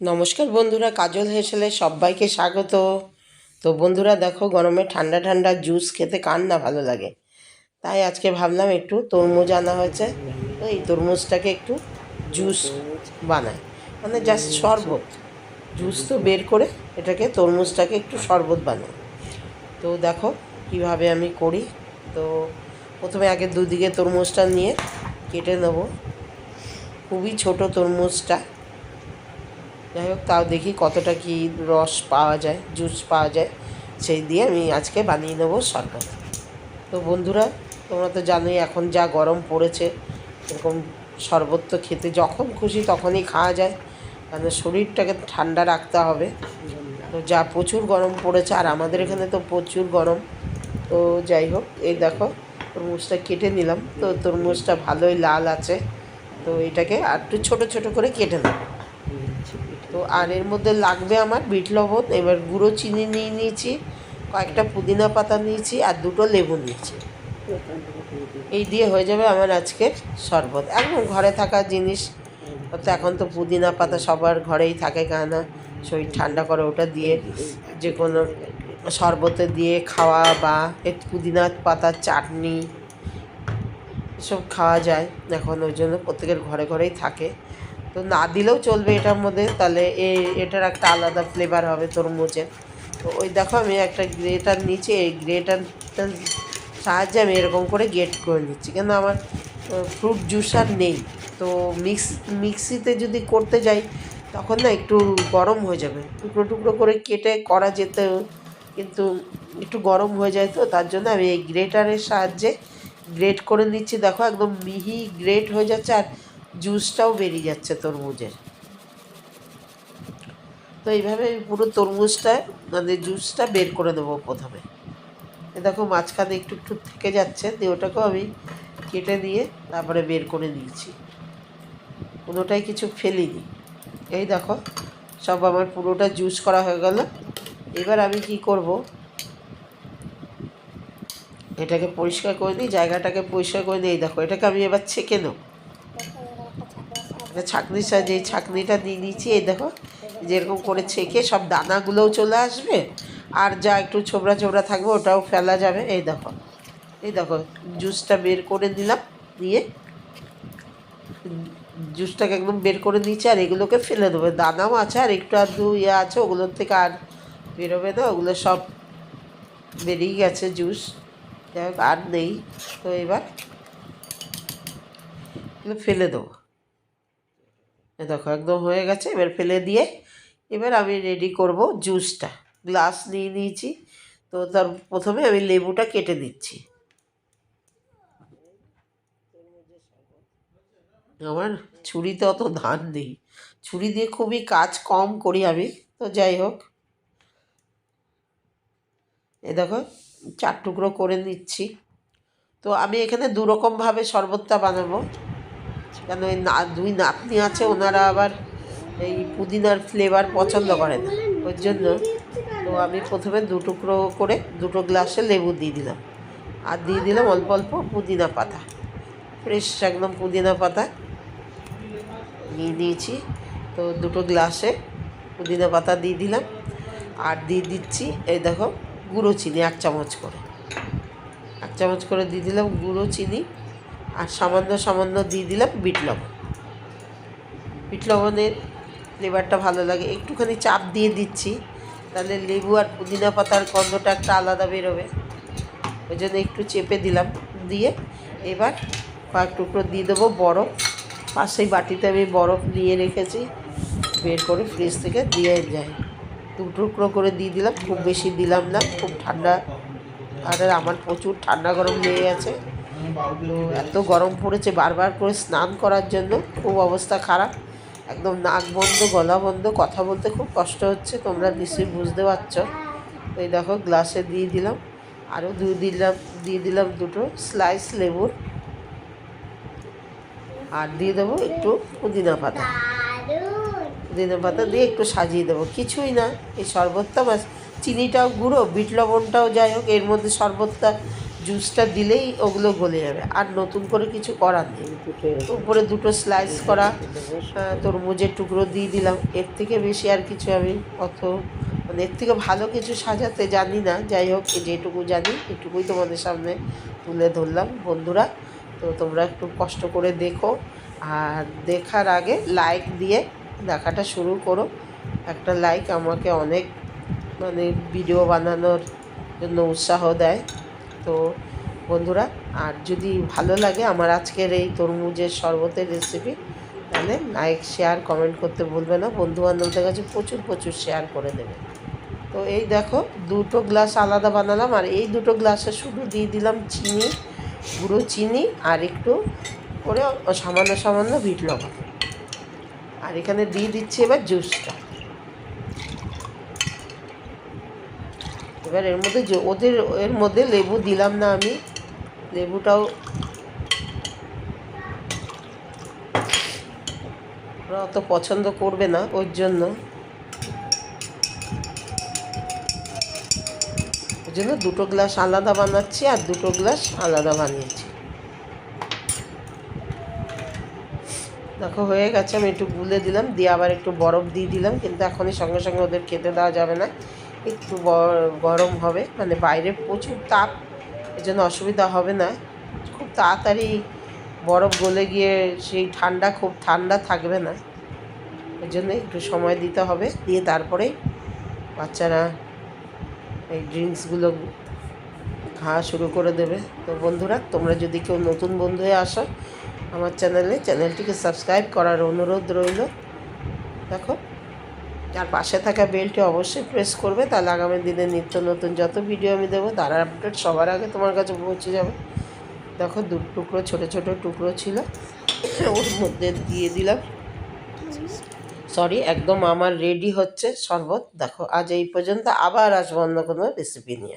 নমস্কার বন্ধুরা, কাজল হেসেলে সবাইকে স্বাগত। তো বন্ধুরা, দেখো গরমে ঠান্ডা ঠান্ডা জুস খেতে কার না ভালো লাগে। তাই আজকে ভাবলাম একটু তরমুজ আনা হয়েছে। তো এই তরমুজটাকে একটু জুস বানাই। মানে জাস্ট শরবত। জুস তো বের করে এটাকে তরমুজটাকে একটু শরবত বানাই। তো দেখো কীভাবে আমি করি। তো প্রথমে আগে দুদিকে তরমুজটা নিয়ে কেটে নেব। খুবই ছোট তরমুজটা। যাই হোক, তাও দেখি কতটা কি রস পাওয়া যায় জুস পাওয়া যায়। সেই দিয়ে আমি আজকে বানিয়ে নেব শরবত। তো বন্ধুরা, তোমরা তো জানোই এখন যা গরম পড়েছে, এরকম শরবত তো খেতে যখন খুশি তখনই খাওয়া যায়। কারণ শরীরটাকে ঠান্ডা রাখতে হবে। তো যা প্রচুর গরম পড়েছে, আর আমাদের এখানে তো প্রচুর গরম। তো যাই হোক, এই দেখো, তরমুজটা কেটে নিলাম। তো তরমুজটা ভালোই লাল আছে। তো এটাকে আর একটু ছোটো ছোটো করে কেটে নেব। তো আর এর মধ্যে লাগবে আমার বিট লবণ, এবার গুঁড়ো চিনি নিয়ে নিয়েছি, কয়েকটা পুদিনা পাতা নিয়েছি আর দুটো লেবু নিয়েছি। এই দিয়ে হয়ে যাবে আমার আজকে শরবত। একদম ঘরে থাকা জিনিস তো এখন তো পুদিনা পাতা সবার ঘরেই থাকে কেননা শরীর ঠান্ডা করে ওটা দিয়ে যে কোনো শরবতে দিয়ে খাওয়া বা পুদিনা পাতার চাটনি, এসব খাওয়া যায়। এখন ওই জন্য প্রত্যেকের ঘরে ঘরেই থাকে। তো না দিলেও চলবে এটার মধ্যে, তাহলে এটার একটা আলাদা ফ্লেভার হবে তরমুজের। তো ওই দেখো আমি একটা গ্রেটার নিচে, এই গ্রেটারটার সাহায্যে আমি এরকম করে গেট করে নিচ্ছি। কেন আমার ফ্রুট জুসার নেই। তো মিক্স মিক্সিতে যদি করতে যাই, তখন না একটু গরম হয়ে যাবে। টুকরো টুকরো করে কেটে করা যেত, কিন্তু একটু গরম হয়ে যায় তো, তার জন্য আমি এই গ্রেটারের সাহায্যে গ্রেট করে নিচ্ছি। দেখো একদম মিহি গ্রেট হয়ে যাচ্ছে আর জুসটাও বেরিয়ে যাচ্ছে তরমুজের। তো এইভাবে আমি পুরো তরমুজটা মানে জুসটা বের করে দেবো প্রথমে। দেখো মাঝখানে একটু একটু থেকে যাচ্ছে, দিয়ে ওটাকেও আমি কেটে নিয়ে তারপরে বের করে নিয়েছি কোনোটাই কিছু ফেলিনি। এই দেখো, সব আমার পুরোটা জুস করা হয়ে গেল। এবার আমি কি করব? এটাকে পরিষ্কার করে নিই জায়গাটাকে পরিষ্কার করে নিই দেখো, এটাকে আমি এবার ছেঁকে নেব। ছাঁকনির সাহায্যে এই ছাঁকনিটা নিয়ে নিয়েছি এই দেখো, যেরকম করে ছেঁকে সব দানাগুলোও চলে আসবে, আর যা একটু ছোবড়া ছোবড়া থাকবে ওটাও ফেলা যাবে। এই দেখো এই দেখো, জুসটা বের করে দিলাম, দিয়ে জুসটাকে একদম বের করে নিয়েছি আর এগুলোকে ফেলে দেবো। দানাও আছে, আর একটু আধটু ইয়ে আছে, ওগুলোর থেকে আর বেরোবে না, ওগুলো সব বেরিয়ে গেছে জুস। যাই হোক, আর নেই, তো এবার ফেলে দেবো। দেখো, একদম হয়ে গেছে। এবার ফেলে দিয়ে এবার আমি রেডি করব জুসটা গ্লাস নিয়ে নিয়েছি তো তার প্রথমে আমি লেবুটা কেটে দিচ্ছি। আমার ছুরিতে অত ধান নেই। ছুরি দিয়ে খুবই কাজ কম করি আমি। তো যাই হোক। এ দেখো, চার টুকরো করে নিচ্ছি। তো আমি এখানে দুরকমভাবে শরবতটা বানাবো। কেন না দুই নাতনি আছে, ওনারা আবার এই পুদিনার ফ্লেভার পছন্দ করে না। ওর জন্য তো আমি প্রথমে দু টুকরো করে দুটো গ্লাসে লেবু দিয়ে দিলাম। আর দিয়ে দিলাম অল্প অল্প পুদিনা পাতা। ফ্রেশ একদম পুদিনা পাতা। নিয়ে নিয়েছি। তো দুটো গ্লাসে পুদিনা পাতা দিয়ে দিলাম। আর দিয়ে দিচ্ছি এই দেখো গুঁড়ো চিনি, এক চামচ করে। এক চামচ করে দিয়ে দিলাম গুঁড়ো চিনি। আর সামান্য সামান্য দিয়ে দিলাম বিট লবণ। বিট লবণের ফ্লেভারটা ভালো লাগে। একটুখানি চাপ দিয়ে দিচ্ছি, তাহলে লেবু আর পুদিনা পাতার গন্ধটা একটা আলাদা বেরোবে। ওই জন্য একটু চেপে দিলাম দিয়ে। এবার কয়েক টুকরো দিয়ে দেবো বরফ। পাশেই বাটিতে আমি বরফ নিয়ে রেখেছি, বের করে ফ্রিজ থেকে দিয়ে যাই দু টুকরো করে দিয়ে দিলাম, খুব বেশি দিলাম না, খুব ঠান্ডা। আর আমার প্রচুর ঠান্ডা গরম লেগে গেছে। তো এত গরম পড়েছে বারবার করে স্নান করার জন্য। খুব অবস্থা খারাপ। একদম নাক বন্ধ গলা বন্ধ কথা বলতে খুব কষ্ট হচ্ছে তোমরা নিশ্চয়ই বুঝতে পারছ। এই দেখো গ্লাসে দিয়ে দিলাম। আরও দুই দিলাম দিয়ে দিলাম দুটো স্লাইস লেবুর। আর দিয়ে দেবো একটু পুদিনা পাতা। পুদিনা পাতা দিয়ে একটু সাজিয়ে দেবো। কিছুই না এই শরবতটা চিনিটাও গুঁড়ো বিট লবণটাও যাই হোক এর মধ্যে শরবতটা জুসটা দিলেই ওগুলো গলে যাবে। আর নতুন করে কিছু করার নেই। উপরে দুটো স্লাইস করা তরমুজের টুকরো দিয়ে দিলাম। এর থেকে বেশি আর কিছু আমি অত মানে এর থেকে ভালো কিছু সাজাতে জানি না। যাই হোক যেটুকু জানি, এটুকুই তোমাদের সামনে তুলে ধরলাম। বন্ধুরা, তো তোমরা একটু কষ্ট করে দেখো। আর দেখার আগে লাইক দিয়ে দেখাটা শুরু করো। একটা লাইক আমাকে অনেক মানে ভিডিও বানানোর জন্য উৎসাহ দেয়। তো বন্ধুরা, আর যদি ভালো লাগে আমার আজকের এই তরমুজের শরবতের রেসিপি তাহলে লাইক শেয়ার কমেন্ট করতে ভুলবে না। বন্ধু বান্ধবদের কাছে প্রচুর প্রচুর শেয়ার করে দেবে। তো এই দেখো, দুটো গ্লাস আলাদা বানালাম, আর এই দুটো গ্লাসে শুধু দিয়ে দিলাম চিনি, গুঁড়ো চিনি, আর একটু করে সামান্য সামান্য বিট লবণ। আর এখানে দিয়ে দিচ্ছি এবার জুসটা এবার এর মধ্যে ওদের, এর মধ্যে লেবু দিলাম না আমি। লেবুটাও ওরা অত পছন্দ করবে না ওর জন্য। ওই জন্য দুটো গ্লাস আলাদা বানাচ্ছি আর দুটো গ্লাস আলাদা বানিয়েছি। দেখো হয়ে গেছে, আমি একটু গুলে দিলাম, দিয়ে আবার একটু বরফ দিয়ে দিলাম, কিন্তু এখনই সঙ্গে সঙ্গে ওদের খেতে দেওয়া যাবে না। একটু গরম হবে। মানে বাইরে প্রচুর তাপ এই জন্য অসুবিধা হবে না। খুব তাড়াতাড়ি বরফ গলে গিয়ে সেই ঠান্ডা খুব ঠান্ডা থাকবে না। ওই জন্য একটু সময় দিতে হবে। দিয়ে তারপরে বাচ্চারা এই ড্রিঙ্কসগুলো খাওয়া শুরু করে দেবে। তো বন্ধুরা, তোমরা যদি কেউ নতুন বন্ধু হয়ে আসো আমার চ্যানেলে, চ্যানেলটিকে সাবস্ক্রাইব করার অনুরোধ রইল। দেখো। আর পাশে থাকা বেলটি অবশ্যই প্রেস করবে, তাহলে আগামী দিনে নিত্য নতুন যত ভিডিও আমি দেবো, তার আপডেট সবার আগে তোমার কাছে পৌঁছে যাবে। দেখো দু টুকরো, ছোটো ছোটো টুকরো ছিল, ওর মধ্যে দিয়ে দিলাম। সরি একদম আমার রেডি হচ্ছে শরবত। দেখো, আজ এই পর্যন্ত আবার আসব অন্য কোনো রেসিপি নিয়ে।